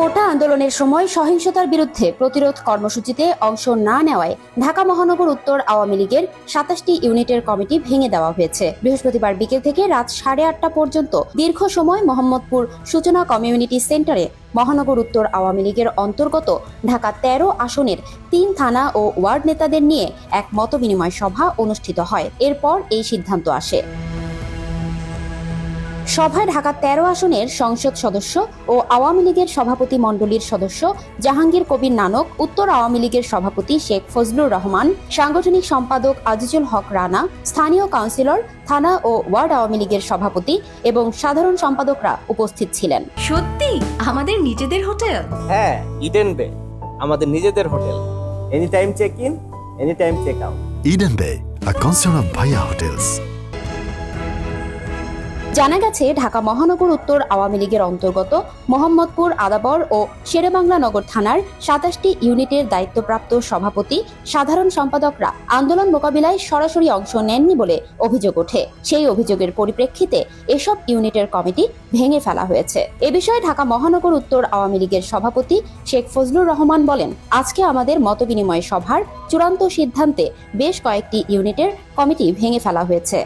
কোটা আন্দোলনের সময় সহিংসতার বিরুদ্ধে প্রতিরোধ কর্মসূচিতে অংশ না নেওয়ায় ঢাকা মহানগর উত্তর আওয়ামী লীগের সাতাশটি ইউনিটের কমিটি ভেঙে দেওয়া হয়েছে। বৃহস্পতিবার বিকেল থেকে রাত সাড়ে আটটা পর্যন্ত দীর্ঘ সময় মোহাম্মদপুর সূচনা কমিউনিটি সেন্টারে মহানগর উত্তর আওয়ামী লীগের অন্তর্গত ঢাকা তেরো আসনের তিন থানা ও ওয়ার্ড নেতাদের নিয়ে এক মতবিনিময় সভা অনুষ্ঠিত হয়। এরপর এই সিদ্ধান্ত আসে। সভায় ঢাকা তেরো আসনের সংসদ সদস্য ও আওয়ামী লীগের সভাপতি মণ্ডলীর সদস্য জাহাঙ্গীর কবির নানক উত্তর আওয়ামী লীগের সভাপতি শেখ ফজলুর রহমান সাংগঠনিক সম্পাদক আজিজুল হক রানা স্থানীয় কাউন্সিলর থানা ও ওয়ার্ড আওয়ামী লীগের সভাপতি এবং সাধারণ সম্পাদকরা উপস্থিত ছিলেন। সত্যি? আমাদের নিজেদের হোটেল? হ্যাঁ ইডেন বে। আমাদের নিজেদের hotel. Any time check in any time check out Eden Bay, a concern of Bhaya Hotels. জানা গেছে, ঢাকা মহানগর উত্তর আওয়ামী লীগের অন্তর্গত মোহাম্মদপুর, আদাবর ও শেরেবাংলা নগর থানার সাতাশটি ইউনিটের দায়িত্বপ্রাপ্ত সভাপতি সাধারণ সম্পাদকরা আন্দোলন মোকাবিলায় সরাসরি অংশ নেননি বলে অভিযোগ ওঠে। সেই অভিযোগের পরিপ্রেক্ষিতে এসব ইউনিটের কমিটি ভেঙে ফেলা হয়েছে। এ বিষয়ে ঢাকা মহানগর উত্তর আওয়ামী লীগের সভাপতি শেখ ফজলুর রহমান বলেন, আজকে আমাদের মতবিনিময় সভার চূড়ান্ত সিদ্ধান্তে বেশ কয়েকটি ইউনিটের কমিটি ভেঙে ফেলা হয়েছে।